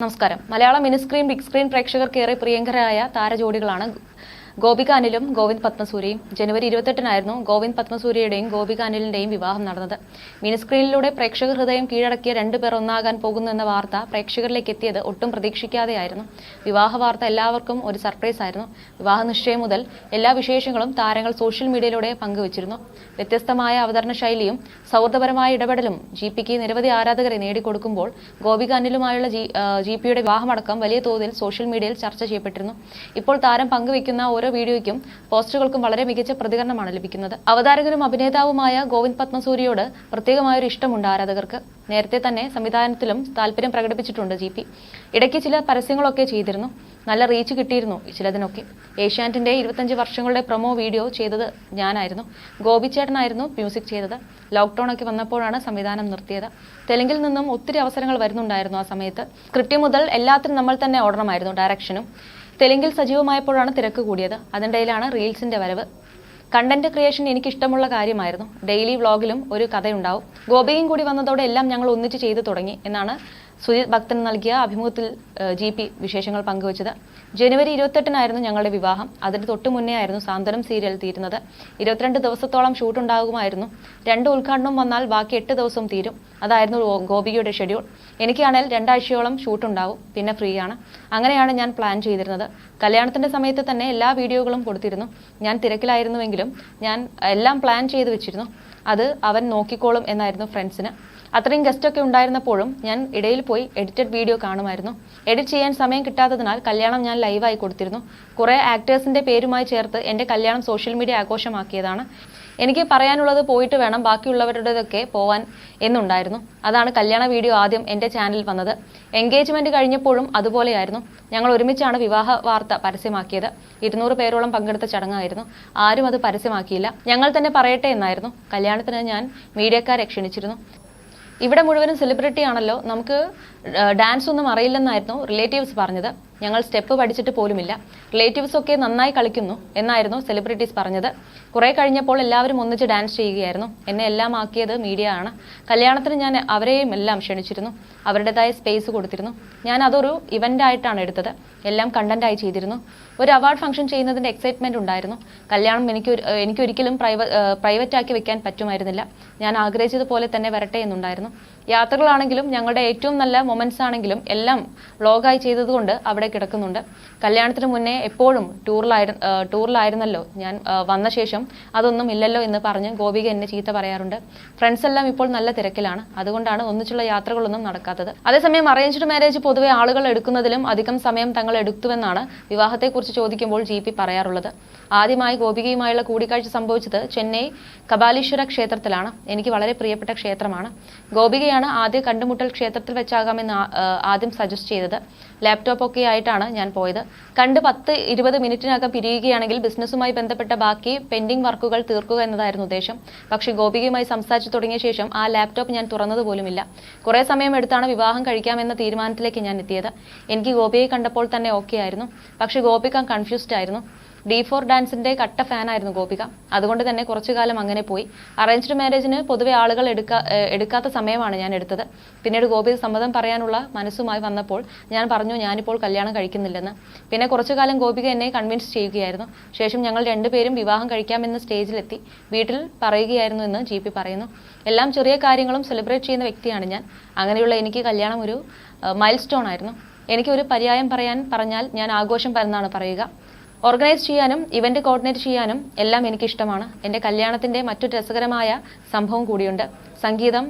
നമസ്കാരം. Malayalam mini screen big screen പ്രേക്ഷകർക്ക് ഏറെ പ്രിയങ്കരായ താരജോഡികളാണ് ഗോപിക അനിലും ഗോവിന്ദ് പത്മസൂരിയും. ജനുവരി ഇരുപത്തെട്ടിനായിരുന്നു ഗോവിന്ദ് പത്മസൂരിയുടെയും ഗോപിക അനിലിന്റെയും വിവാഹം നടന്നത്. മിനിസ്ക്രീനിലൂടെ പ്രേക്ഷക ഹൃദയം കീഴടക്കിയ രണ്ടുപേർ ഒന്നാകാൻ പോകുന്നു എന്ന വാർത്ത പ്രേക്ഷകരിലേക്ക് എത്തിയത് ഒട്ടും പ്രതീക്ഷിക്കാതെയായിരുന്നു. വിവാഹ വാർത്ത എല്ലാവർക്കും ഒരു സർപ്രൈസ് ആയിരുന്നു. വിവാഹ നിശ്ചയം മുതൽ എല്ലാ വിശേഷങ്ങളും താരങ്ങൾ സോഷ്യൽ മീഡിയയിലൂടെ പങ്കുവച്ചിരുന്നു. വ്യത്യസ്തമായ അവതരണ ശൈലിയും സൗഹൃദപരമായ ഇടപെടലും ജി പിക്ക് നിരവധി ആരാധകരെ നേടിക്കൊടുക്കുമ്പോൾ ഗോപിക അനിലുമായുള്ള ജി ജി പിയുടെ വിവാഹമടക്കം വലിയ തോതിൽ സോഷ്യൽ മീഡിയയിൽ ചർച്ച ചെയ്യപ്പെട്ടിരുന്നു. ഇപ്പോൾ താരം പങ്കുവയ്ക്കുന്ന ഓരോ വീഡിയോയ്ക്കും പോസ്റ്ററുകൾക്കും വളരെ മികച്ച പ്രതികരണമാണ് ലഭിക്കുന്നത്. അവതാരകനും അഭിനേതാവുമായ ഗോവിന്ദ് പത്മസൂരിയോട് പ്രത്യേകമായൊരു ഇഷ്ടമുണ്ട് ആരാധകർക്ക്. നേരത്തെ തന്നെ സംവിധാനത്തിലും താല്പര്യം പ്രകടിപ്പിച്ചിട്ടുണ്ട് ജി പി. ഇടയ്ക്ക് ചില പരസ്യങ്ങളൊക്കെ ചെയ്തിരുന്നു. നല്ല റീച്ച് കിട്ടിയിരുന്നു ചിലതിനൊക്കെ. ഏഷ്യാനെറ്റിന്റെ ഇരുപത്തഞ്ച് വർഷങ്ങളുടെ പ്രൊമോ വീഡിയോ ചെയ്തത് ഞാനായിരുന്നു. ഗോപിച്ചേട്ടനായിരുന്നു മ്യൂസിക് ചെയ്തത്. ലോക്ക്ഡൗൺ ഒക്കെ വന്നപ്പോഴാണ് സംവിധാനം നിർത്തിയത്. തെലുങ്കിൽ നിന്നും ഒത്തിരി അവസരങ്ങൾ വരുന്നുണ്ടായിരുന്നു ആ സമയത്ത്. സ്ക്രിപ്റ്റ് മുതൽ എല്ലാത്തിനും നമ്മൾ തന്നെ ഓടണമായിരുന്നു ഡയറക്ഷനും. തെലുങ്കിൽ സജീവമായപ്പോഴാണ് തിരക്ക് കൂടിയത്. അതിനിടയിലാണ് റീൽസിന്റെ വരവ്. കണ്ടന്റ് ക്രിയേഷൻ എനിക്ക് ഇഷ്ടമുള്ള കാര്യമായിരുന്നു. ഡെയിലി വ്ളോഗിലും ഒരു കഥയുണ്ടാവും. ഗോപിയും കൂടി വന്നതോടെ എല്ലാം ഞങ്ങൾ ഒന്നിച്ച് ചെയ്തു തുടങ്ങി എന്നാണ് സുജിത് ഭക്തൻ നൽകിയ അഭിമുഖത്തിൽ ജി വിശേഷങ്ങൾ പങ്കുവച്ചത്. ജനുവരി ഇരുപത്തെട്ടിനായിരുന്നു ഞങ്ങളുടെ വിവാഹം. അതിന് തൊട്ട് മുന്നേ ആയിരുന്നു സാന്ത്വനം സീരിയൽ തീരുന്നത്. ഇരുപത്തിരണ്ട് ദിവസത്തോളം ഷൂട്ട് ഉണ്ടാകുമായിരുന്നു. രണ്ട് ഉദ്ഘാടനം വന്നാൽ ബാക്കി എട്ട് ദിവസം തീരും. അതായിരുന്നു ഗോപികയുടെ ഷെഡ്യൂൾ എനിക്കാണെങ്കിൽ രണ്ടാഴ്ചയോളം ഷൂട്ട് ഉണ്ടാവും. പിന്നെ ഫ്രീ ആണ്. അങ്ങനെയാണ് ഞാൻ പ്ലാൻ ചെയ്തിരുന്നത്. കല്യാണത്തിന്റെ സമയത്ത് തന്നെ എല്ലാ വീഡിയോകളും കൊടുത്തിരുന്നു. ഞാൻ തിരക്കിലായിരുന്നുവെങ്കിലും ഞാൻ എല്ലാം പ്ലാൻ ചെയ്ത് വെച്ചിരുന്നു. അത് അവൻ നോക്കിക്കോളും എന്നായിരുന്നു ഫ്രണ്ട്സിന് അത്രയും ഗസ്റ്റ് ഒക്കെ ഉണ്ടായിരുന്നപ്പോഴും ഞാൻ ഇടയിൽ പോയി എഡിറ്റഡ് വീഡിയോ കാണുമായിരുന്നു. എഡിറ്റ് ചെയ്യാൻ സമയം കിട്ടാത്തതിനാൽ കല്യാണം ഞാൻ ലൈവായി കൊടുത്തിരുന്നു. കുറേ ആക്ടേഴ്സിന്റെ പേരുമായി ചേർത്ത് എന്റെ കല്യാണം സോഷ്യൽ മീഡിയ ആഘോഷമാക്കിയതാണ്. എനിക്ക് പറയാനുള്ളത് പോയിട്ട് വേണം ബാക്കിയുള്ളവരുടേതൊക്കെ പോവാൻ എന്നുണ്ടായിരുന്നു. അതാണ് കല്യാണ വീഡിയോ ആദ്യം എന്റെ ചാനലിൽ വന്നത്. എൻഗേജ്മെന്റ് കഴിഞ്ഞപ്പോഴും അതുപോലെയായിരുന്നു. ഞങ്ങൾ ഒരുമിച്ചാണ് വിവാഹ വാർത്ത പരസ്യമാക്കിയത്. ഇരുന്നൂറ് പേരോളം പങ്കെടുത്ത ചടങ്ങായിരുന്നു. ആരും അത് പരസ്യമാക്കിയില്ല. ഞങ്ങൾ തന്നെ പറയട്ടെ എന്നായിരുന്നു. കല്യാണത്തിന് ഞാൻ മീഡിയക്കാരെ ക്ഷണിച്ചിരുന്നു. ഇവിടെ മുഴുവനും സെലിബ്രിറ്റി ആണല്ലോ. നമുക്ക് ഡാൻസ് ഒന്നും അറിയില്ലെന്നായിരുന്നു റിലേറ്റീവ്സ് പറഞ്ഞത്. ഞങ്ങൾ സ്റ്റെപ്പ് പഠിച്ചിട്ട് പോലുമില്ല. റിലേറ്റീവ്സ് ഒക്കെ നന്നായി കളിക്കുന്നു എന്നായിരുന്നു സെലിബ്രിറ്റീസ് പറഞ്ഞത്. കുറേ കഴിഞ്ഞപ്പോൾ എല്ലാവരും ഒന്നിച്ച് ഡാൻസ് ചെയ്യുകയായിരുന്നു. എന്നെ എല്ലാം ആക്കിയത് മീഡിയ ആണ്. കല്യാണത്തിന് ഞാൻ അവരെയും എല്ലാം ക്ഷണിച്ചിരുന്നു. അവരുടേതായ സ്പേസ് കൊടുത്തിരുന്നു. ഞാൻ അതൊരു ഇവന്റ് ആയിട്ടാണ് എടുത്തത്. എല്ലാം കണ്ടന്റായി ചെയ്തിരുന്നു. ഒരു അവാർഡ് ഫംഗ്ഷൻ ചെയ്യുന്നതിന്റെ എക്സൈറ്റ്മെന്റ് ഉണ്ടായിരുന്നു. കല്യാണം എനിക്ക് എനിക്കൊരിക്കലും പ്രൈവറ്റ് പ്രൈവറ്റാക്കി വെക്കാൻ പറ്റുമായിരുന്നില്ല. ഞാൻ ആഗ്രഹിച്ചതുപോലെ തന്നെ വരട്ടെ എന്നുണ്ടായിരുന്നു. യാത്രകളാണെങ്കിലും ഞങ്ങളുടെ ഏറ്റവും നല്ല മൊമെന്റ്സ് ആണെങ്കിലും എല്ലാം വ്ളോഗായി ചെയ്തതുകൊണ്ട് അവിടെ കിടക്കുന്നുണ്ട്. കല്യാണത്തിന് മുന്നേ എപ്പോഴും ടൂറിലായിരുന്നു ടൂറിലായിരുന്നല്ലോ ഞാൻ വന്ന ശേഷം. അതൊന്നും ഇല്ലല്ലോ എന്ന് പറഞ്ഞ് ഗോപിക എന്നെ ചീത്ത പറയാറുണ്ട്. ഫ്രണ്ട്സ് എല്ലാം ഇപ്പോൾ നല്ല തിരക്കിലാണ്. അതുകൊണ്ടാണ് ഒന്നിച്ചുള്ള യാത്രകളൊന്നും നടക്കാത്തത്. അതേസമയം അറേഞ്ച്ഡ് മാരേജ് പൊതുവെ ആളുകൾ എടുക്കുന്നതിലും അധികം സമയം തങ്ങൾ എടുത്തുവെന്നാണ് വിവാഹത്തെക്കുറിച്ച് ചോദിക്കുമ്പോൾ ജി പി പറയാറുള്ളത്. ആദ്യമായി ഗോപികയുമായുള്ള കൂടിക്കാഴ്ച സംഭവിച്ചത് ചെന്നൈ കപാലീശ്വര ക്ഷേത്രത്തിലാണ്. എനിക്ക് വളരെ പ്രിയപ്പെട്ട ക്ഷേത്രമാണ്. ഗോപികയാണ് ആദ്യ കണ്ടുമുട്ടൽ ക്ഷേത്രത്തിൽ വെച്ചാകാമെന്ന് ആദ്യം സജസ്റ്റ് ചെയ്തത്. ലാപ്ടോപ്പ് ഒക്കെ ആയിട്ടാണ് ഞാൻ പോയത്. കണ്ട് പത്ത് ഇരുപത് മിനിറ്റിനകം പിരിയുകയാണെങ്കിൽ ബിസിനസ്സുമായി ബന്ധപ്പെട്ട ബാക്കി പെൻഡിംഗ് വർക്കുകൾ തീർക്കുക എന്നതായിരുന്നു ഉദ്ദേശം. പക്ഷേ ഗോപികയുമായി സംസാരിച്ചു തുടങ്ങിയ ശേഷം ആ ലാപ്ടോപ്പ് ഞാൻ തുറന്നത് പോലുമില്ല. കുറേ സമയം എടുത്താണ് വിവാഹം കഴിക്കാമെന്ന തീരുമാനത്തിലേക്ക് ഞാൻ എത്തിയത്. എനിക്ക് ഗോപിയെ കണ്ടപ്പോൾ തന്നെ ഓക്കെ ആയിരുന്നു. പക്ഷേ ഗോപിക കൺഫ്യൂസ്ഡ് ആയിരുന്നു. ഡി ഫോർ ഡാൻസിന്റെ കട്ട ഫാൻ ആയിരുന്നു ഗോപിക. അതുകൊണ്ട് തന്നെ കുറച്ചു കാലം അങ്ങനെ പോയി. അറേഞ്ച്ഡ് മാരേജിന് പൊതുവെ ആളുകൾ എടുക്കാ എടുക്കാത്ത സമയമാണ് ഞാൻ എടുത്തത്. പിന്നീട് ഗോപിക സമ്മതം പറയാനുള്ള മനസ്സുമായി വന്നപ്പോൾ ഞാൻ പറഞ്ഞു ഞാനിപ്പോൾ കല്യാണം കഴിക്കുന്നില്ലെന്ന്. പിന്നെ കുറച്ചു കാലം ഗോപിക എന്നെ കൺവിൻസ് ചെയ്യുകയായിരുന്നു. ശേഷം ഞങ്ങൾ രണ്ടുപേരും വിവാഹം കഴിക്കാമെന്ന സ്റ്റേജിലെത്തി. വീട്ടിൽ പറയുകയായിരുന്നു എന്ന് ജി പി പറയുന്നു. എല്ലാം ചെറിയ കാര്യങ്ങളും സെലിബ്രേറ്റ് ചെയ്യുന്ന വ്യക്തിയാണ് ഞാൻ. അങ്ങനെയുള്ള എനിക്ക് കല്യാണം ഒരു മൈൽ സ്റ്റോൺ ആയിരുന്നു. എനിക്ക് ഒരു പര്യായം പറയാൻ പറഞ്ഞാൽ ഞാൻ ആഘോഷം പരന്നാണ് പറയുക. ഓർഗനൈസ് ചെയ്യാനും ഇവന്റ് കോർഡിനേറ്റ് ചെയ്യാനും എല്ലാം എനിക്കിഷ്ടമാണ്. എന്റെ കല്യാണത്തിന്റെ മറ്റൊരു രസകരമായ സംഭവം കൂടിയുണ്ട്. സംഗീതം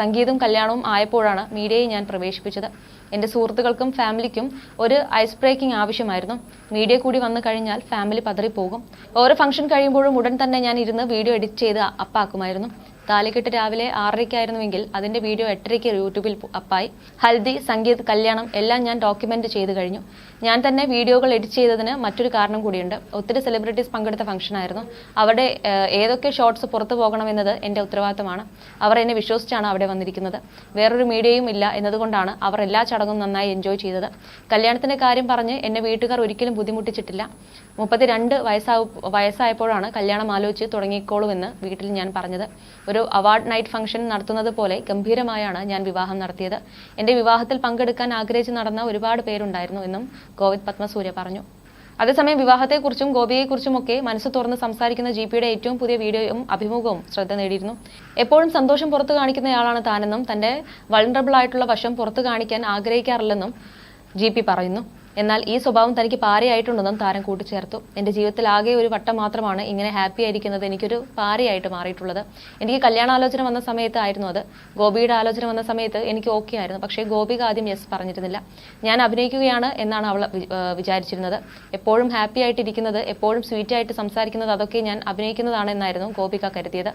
സംഗീതവും കല്യാണവും ആയപ്പോഴാണ് മീഡിയയെ ഞാൻ പ്രവേശിപ്പിച്ചത്. എന്റെ സുഹൃത്തുക്കൾക്കും ഫാമിലിക്കും ഒരു ഐസ് ബ്രേക്കിംഗ് ആവശ്യമായിരുന്നു. മീഡിയ കൂടി വന്നു കഴിഞ്ഞാൽ ഫാമിലി പതറിപ്പോകും. ഓരോ ഫംഗ്ഷൻ കഴിയുമ്പോഴും ഉടൻ തന്നെ ഞാൻ ഇരുന്ന് വീഡിയോ എഡിറ്റ് ചെയ്ത് അപ്പാക്കുമായിരുന്നു. താലിക്കെട്ട് രാവിലെ ആറരയ്ക്കായിരുന്നുവെങ്കിൽ അതിന്റെ വീഡിയോ എട്ടരയ്ക്ക് യൂട്യൂബിൽ അപ്പായി. ഹൽദി സംഗീത് കല്യാണം എല്ലാം ഞാൻ ഡോക്യുമെന്റ് ചെയ്തു കഴിഞ്ഞു. ഞാൻ തന്നെ വീഡിയോകൾ എഡിറ്റ് ചെയ്തതിന് മറ്റൊരു കാരണം കൂടിയുണ്ട്. ഒത്തിരി സെലിബ്രിറ്റീസ് പങ്കെടുത്ത ഫംഗ്ഷൻ ആയിരുന്നു. അവിടെ ഏതൊക്കെ ഷോട്ട്സ് പുറത്തു പോകണമെന്നത് എന്റെ ഉത്തരവാദിത്തമാണ്. അവർ എന്നെ വിശ്വസിച്ചാണ് അവിടെ വന്നിരിക്കുന്നത്. വേറൊരു മീഡിയയും ഇല്ല എന്നതുകൊണ്ടാണ് അവർ എല്ലാ ചടങ്ങും നന്നായി എൻജോയ് ചെയ്തത്. കല്യാണത്തിന്റെ കാര്യം പറഞ്ഞ് എന്നെ വീട്ടുകാർ ഒരിക്കലും ബുദ്ധിമുട്ടിച്ചിട്ടില്ല. മുപ്പത്തിരണ്ട് വയസ്സാ വയസ്സായപ്പോഴാണ് കല്യാണം ആലോചിച്ച് തുടങ്ങിക്കോളൂ എന്ന് വീട്ടിൽ ഞാൻ പറഞ്ഞത്. ഒരു അവാർഡ് നൈറ്റ് ഫംഗ്ഷൻ നടത്തുന്നത് പോലെ ഗംഭീരമായാണ് ഞാൻ വിവാഹം നടത്തിയത്. എന്റെ വിവാഹത്തിൽ പങ്കെടുക്കാൻ ആഗ്രഹിച്ച് നടന്ന ഒരുപാട് പേരുണ്ടായിരുന്നു എന്നും ഗോവിന്ദ് പത്മസൂര്യ പറഞ്ഞു. അതേസമയം വിവാഹത്തെക്കുറിച്ചും ഗോപിയെക്കുറിച്ചുമൊക്കെ മനസ്സ് തുറന്ന് സംസാരിക്കുന്ന ജി പിയുടെ ഏറ്റവും പുതിയ വീഡിയോയും അഭിമുഖവും ശ്രദ്ധ നേടിയിരുന്നു. എപ്പോഴും സന്തോഷം പുറത്തു കാണിക്കുന്നയാളാണ് താനെന്നും തന്റെ വൾണറബിൾ ആയിട്ടുള്ള വശം പുറത്തു കാണിക്കാൻ ആഗ്രഹിക്കാറില്ലെന്നും ജി പറയുന്നു. എന്നാൽ ഈ സ്വഭാവം തനിക്ക് പാരയായിട്ടുണ്ടെന്നും താരം കൂട്ടിച്ചേർത്തു. എന്റെ ജീവിതത്തിൽ ആകെ ഒരു വട്ടം മാത്രമാണ് ഇങ്ങനെ ഹാപ്പി ആയിരിക്കുന്നത് എനിക്കൊരു പാരയായിട്ട് മാറിയിട്ടുള്ളത്. എനിക്ക് കല്യാണാലോചന വന്ന സമയത്ത് ആയിരുന്നു അത്. ഗോപിയുടെ ആലോചന വന്ന സമയത്ത് എനിക്ക് ഓക്കെ ആയിരുന്നു. പക്ഷേ ഗോപിക ആദ്യം യെസ് പറഞ്ഞിരുന്നില്ല. ഞാൻ അഭിനയിക്കുകയാണ് എന്നാണ് അവൾ വിചാരിച്ചിരുന്നത്. എപ്പോഴും ഹാപ്പി ആയിട്ടിരിക്കുന്നത് എപ്പോഴും സ്വീറ്റായിട്ട് സംസാരിക്കുന്നത് അതൊക്കെ ഞാൻ അഭിനയിക്കുന്നതാണ് എന്നായിരുന്നു ഗോപിക കരുതിയത്.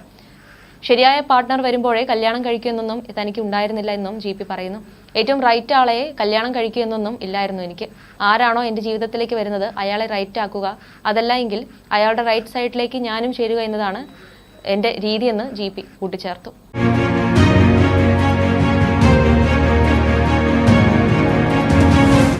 ശരിയായ പാർട്ട്ണർ വരുമ്പോഴേ കല്യാണം കഴിക്കുമെന്നൊന്നും തനിക്ക് ഉണ്ടായിരുന്നില്ല എന്നും ജി പി പറയുന്നു. ഏറ്റവും റൈറ്റ് ആളെ കല്യാണം കഴിക്കുമെന്നൊന്നും ഇല്ലായിരുന്നു എനിക്ക്. ആരാണോ എന്റെ ജീവിതത്തിലേക്ക് വരുന്നത് അയാളെ റൈറ്റ് ആക്കുക. അതല്ല എങ്കിൽ അയാളുടെ റൈറ്റ് സൈഡിലേക്ക് ഞാനും ചേരുക എന്നതാണ് എന്റെ രീതിയെന്ന് ജി പി കൂട്ടിച്ചേർത്തു.